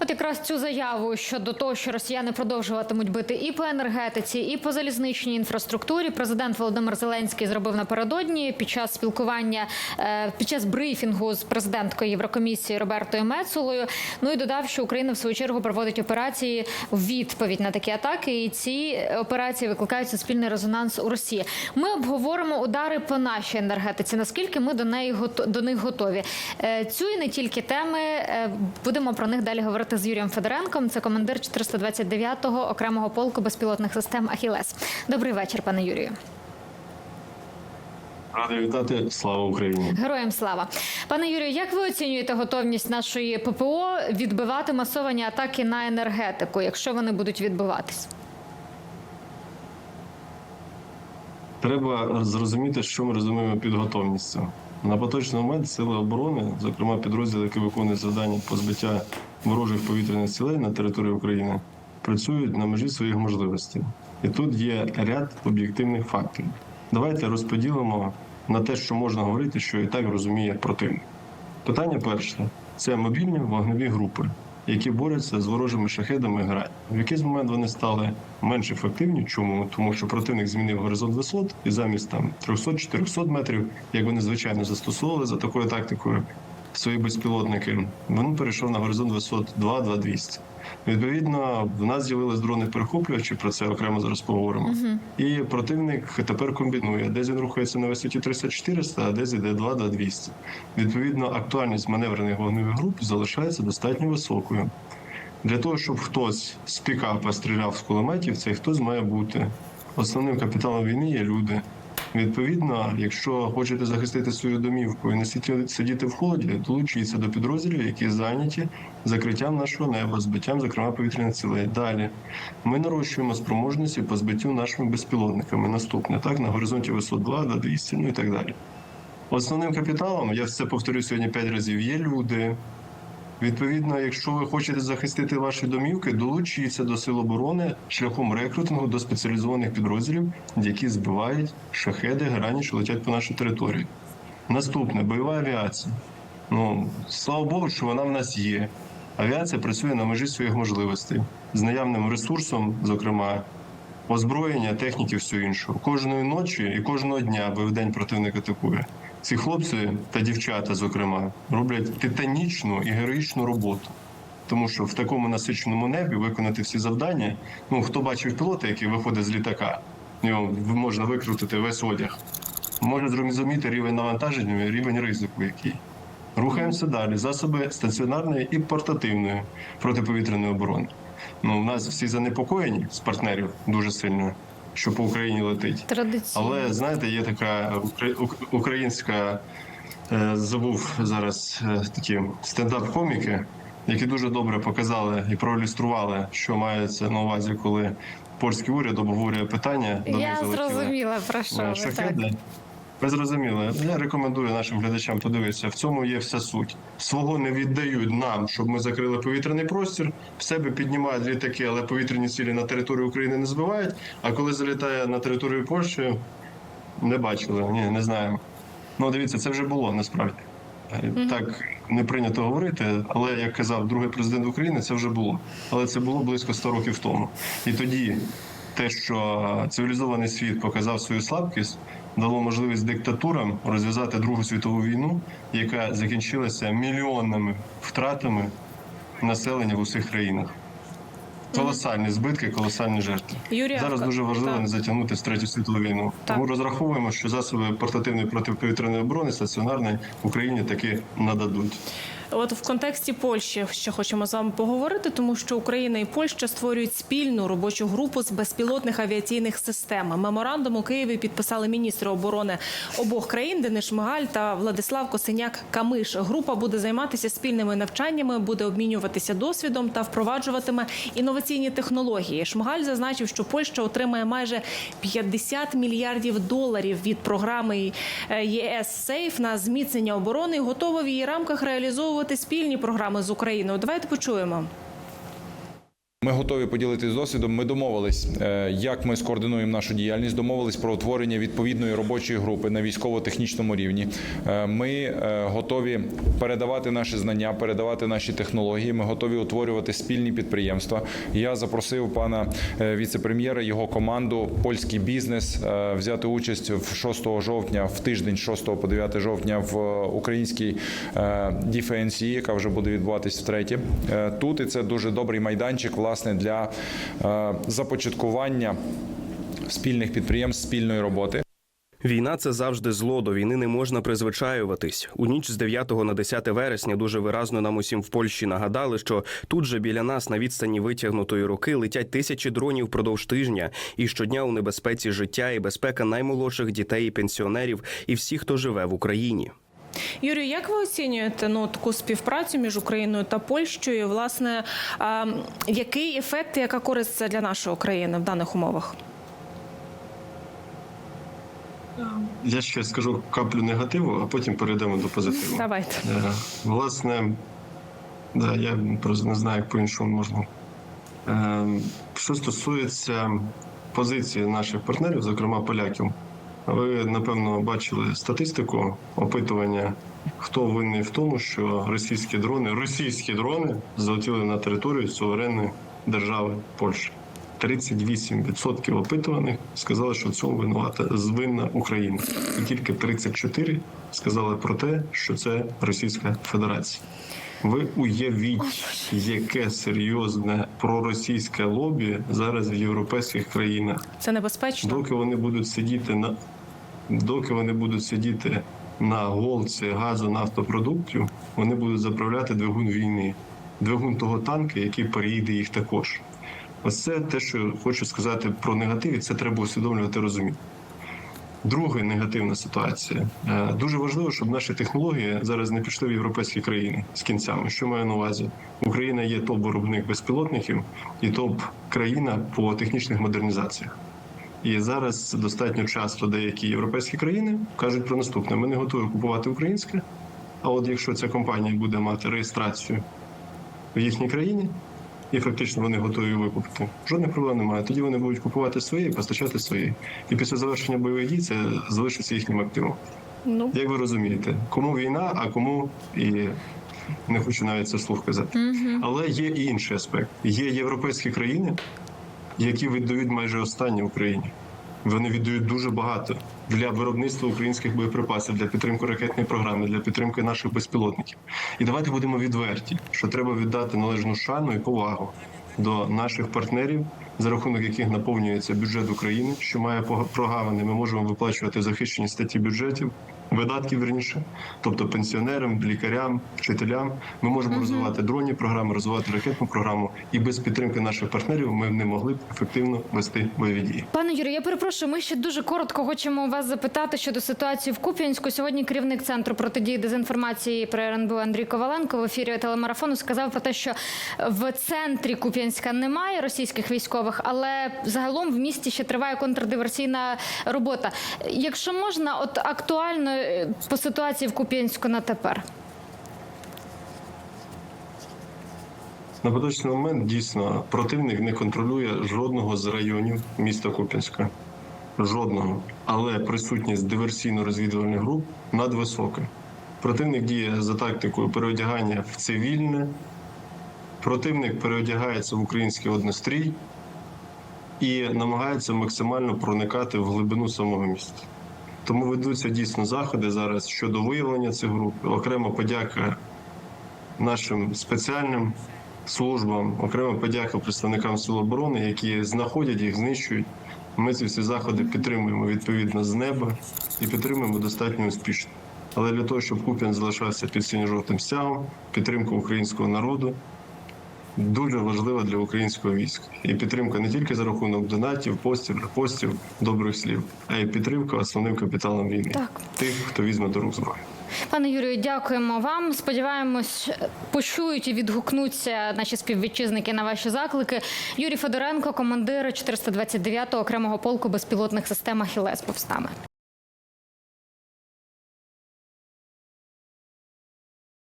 От якраз цю заяву щодо того, що росіяни продовжуватимуть бити і по енергетиці, і по залізничній інфраструктурі. Президент Володимир Зеленський зробив напередодні під час спілкування е, під час брифінгу з президенткою Єврокомісії Робертою Мецулою. Ну і додав, що Україна в свою чергу проводить операції в відповідь на такі атаки. І ці операції викликають суспільний резонанс у Росії. Ми обговоримо удари по нашій енергетиці. Наскільки ми до неї до них готові? Е, Цю і не тільки теми е, будемо про них далі говорити з Юрієм Федоренком. Це командир 429-го окремого полку безпілотних систем Ахілес. Добрий вечір, пане Юрію. Радий вітати. Слава Україні! Героям слава, пане Юрію. Як ви оцінюєте готовність нашої ППО відбивати масовані атаки на енергетику, якщо вони будуть відбуватись? Треба зрозуміти, що ми розуміємо під готовністю. На поточний момент сили оборони, зокрема підрозділи, які виконують завдання по збиття ворожих повітряних цілей на території України, працюють на межі своїх можливостей. І тут є ряд об'єктивних факторів. Давайте розподілимо на те, що можна говорити, що і так розуміє противник. Питання перше це мобільні вогневі групи, які борються з ворожими шахедами грань. В якийсь момент вони стали менш ефективні. Чому? Тому що противник змінив горизонт висот, і замість там 300-400 метрів, як вони звичайно застосовували за такою тактикою свої безпілотники, він перейшов на горизонт висот 2-2-200. Відповідно, в нас з'явились дрони перехоплювачі, про це окремо зараз поговоримо. І противник тепер комбінує, десь він рухається на висоті 300-400, а десь іде 2-200. Відповідно, актуальність маневрених вогневих груп залишається достатньо високою. Для того, щоб хтось з пікапа стріляв з кулеметів, цей хтось має бути. Основним капіталом війни є люди. Відповідно, якщо хочете захистити свою домівку і не сидіти- в холоді, долучіться до підрозділів, які зайняті закриттям нашого неба, збиттям, зокрема повітряних цілей. Далі ми нарощуємо спроможності по збиттю нашими безпілотниками. Наступне так на горизонті висот 2 до 200, ну і так далі. Основним капіталом, я це повторю сьогодні 5 разів, є люди. Відповідно, якщо ви хочете захистити ваші домівки, долучіться до сил оборони шляхом рекрутингу до спеціалізованих підрозділів, які збивають шахеди, грані, що летять по нашій території. Наступне бойова авіація. Ну слава Богу, що вона в нас є. Авіація працює на межі своїх можливостей з наявним ресурсом, зокрема озброєння, техніки, все інше. Кожної ночі і кожного дня, бо в день противник атакує. Ці хлопці та дівчата, зокрема, роблять титанічну і героїчну роботу. Тому що в такому насиченому небі виконати всі завдання. Ну хто бачив пілота, який виходить з літака, в нього можна викрутити весь одяг. Може зрозуміти рівень навантаження, рівень ризику, який. Рухаємося далі. Засоби стаціонарної і портативної протиповітряної оборони. Ну, у нас всі занепокоєні з партнерів дуже сильно, що по Україні летить. Традиційно. Але знаєте, є така українська е, забув зараз е, такі стендап-коміки, які дуже добре показали і проілюстрували, що мається на увазі, коли польський уряд обговорює питання. до Я зрозуміла про що е, ви так. Ви зрозуміли. Я рекомендую нашим глядачам подивитися. В цьому є вся суть. Свого не віддають нам, щоб ми закрили повітряний простір. В себе піднімають літаки, але повітряні цілі на територію України не збивають. А коли залітає на територію Польщі, не бачили. Ні, не знаємо. Ну, дивіться, це вже було насправді. Так не прийнято говорити, але як казав другий президент України, це вже було. Але це було близько 100 років тому. І тоді те, що цивілізований світ показав свою слабкість, дало можливість диктатурам розв'язати Другу світову війну, яка закінчилася мільйонними втратами населення в усіх країнах. Колосальні збитки, колосальні жертви. Юрій, Зараз дуже важливо так. не затягнути в третю світову війну. Так. Тому розраховуємо, що засоби портативної протиповітряної оборони стаціонарної в Україні таки нададуть. От в контексті Польщі ще хочемо з вами поговорити, тому що Україна і Польща створюють спільну робочу групу з безпілотних авіаційних систем. Меморандум у Києві підписали міністри оборони обох країн Денис Шмигаль та Владислав Косиняк Камиш. Група буде займатися спільними навчаннями, буде обмінюватися досвідом та впроваджуватиме інноваційні технології. Шмигаль зазначив, що Польща отримає майже 50 мільярдів доларів від програми е, ЄС Сейф на зміцнення оборони готова в її рамках реалізовувати спільні програми з Україною. Давайте почуємо. Ми готові поділитися досвідом. Ми домовились, е, як ми скоординуємо нашу діяльність. Домовились про утворення відповідної робочої групи на військово-технічному рівні. Е, Ми е, готові передавати наші знання, передавати наші технології. Ми готові утворювати спільні підприємства. Я запросив пана віце-прем'єра, його команду, польський бізнес взяти участь в 6 жовтня, в тиждень з 6 по 9 жовтня в українській DFNC, яка вже буде відбуватись втретє. Тут і це дуже добрий майданчик, власне, для е, започаткування спільних підприємств, спільної роботи. Війна це завжди зло. До війни не можна призвичаюватись. У ніч з 9 на 10 вересня дуже виразно нам усім в Польщі нагадали, що тут же біля нас на відстані витягнутої руки летять тисячі дронів впродовж тижня, і щодня у небезпеці життя і безпека наймолодших дітей і пенсіонерів, і всіх, хто живе в Україні. Юрію, як ви оцінюєте ну таку співпрацю між Україною та Польщею? Власне, а, який ефект, і яка користь це для нашої країни в даних умовах? Я ще скажу каплю негативу, а потім перейдемо до позитиву. Давайте. Е, Власне, да, я просто не знаю, як по-іншому можна. Е, Що стосується позиції наших партнерів, зокрема поляків, ви напевно бачили статистику опитування, хто винний в тому, що російські дрони, російські дрони залетіли на територію суверенної держави Польщі. 38% опитуваних сказали, що в цьому винувата звинна Україна, і тільки 34 сказали про те, що це Російська Федерація. Ви уявіть, яке серйозне проросійське лобі зараз в європейських країнах. Це небезпечно. Доки вони будуть сидіти на доки вони будуть сидіти на голці газу нафтопродуктів, вони будуть заправляти двигун війни, двигун того танка, який переїде їх також. Ось це те, що хочу сказати про негатив, і це треба усвідомлювати розуміти. Друга негативна ситуація. Е, Дуже важливо, щоб наші технології зараз не пішли в європейські країни з кінцями. Що маю на увазі? Україна є топ-виробник безпілотників і топ-країна по технічних модернізаціях. І зараз достатньо часто деякі європейські країни кажуть про наступне: ми не готові купувати українське. А от якщо ця компанія буде мати реєстрацію в їхній країні, і фактично вони готові викупити, жодних проблем немає. Тоді вони будуть купувати свої постачати свої. І після завершення бойових дій це залишиться їхнім активом. Ну Як ви розумієте, кому війна, а кому і не хочу навіть це слух казати. Але є і інший аспект. Є європейські країни, які віддають майже останні Україні. Вони віддають дуже багато для виробництва українських боєприпасів, для підтримки ракетної програми, для підтримки наших безпілотників. І давайте будемо відверті, що треба віддати належну шану і повагу до наших партнерів, за рахунок яких наповнюється бюджет України, що має прогавини. Ми можемо виплачувати захищені статті бюджетів, видатків верніше, тобто пенсіонерам, лікарям, вчителям. Ми можемо розвивати дронні програми, розвивати ракетну програму, і без підтримки наших партнерів ми не могли б ефективно вести бойові дії. Пане Юрію, я перепрошую. Ми ще дуже коротко хочемо вас запитати щодо ситуації в Куп'янську. Сьогодні керівник центру протидії дезінформації при РНБО Андрій Коваленко в ефірі телемарафону сказав про те, що в центрі Куп'янська немає російських військових, але загалом в місті ще триває контрдиверсійна робота. Якщо можна, от актуально е, по ситуації в Куп'янську на тепер. На поточний момент дійсно противник не контролює жодного з районів міста Куп'янська. Жодного. Але присутність диверсійно-розвідувальних груп надвисока. Противник діє за тактикою переодягання в цивільне. Противник переодягається в український однострій і намагається максимально проникати в глибину самого міста. Тому ведуться дійсно заходи зараз щодо виявлення цих груп. Окрема подяка нашим спеціальним службам, окрема подяка представникам Сил оборони, які знаходять їх, знищують. Ми ці всі заходи підтримуємо відповідно з неба і підтримуємо достатньо успішно. Але для того, щоб Куп'ян залишався під синьо-жовтим стягом, підтримка українського народу дуже важлива для українського війська. І підтримка не тільки за рахунок донатів, постів, репостів, добрих слів, а й підтримка основним капіталом війни Так. тих, хто візьме до рук зброю. Пане Юрію, дякуємо вам. Сподіваємось, почують і відгукнуться наші співвітчизники на ваші заклики. Юрій Федоренко, командир 429-го окремого полку безпілотних систем «Ахілес» повстами.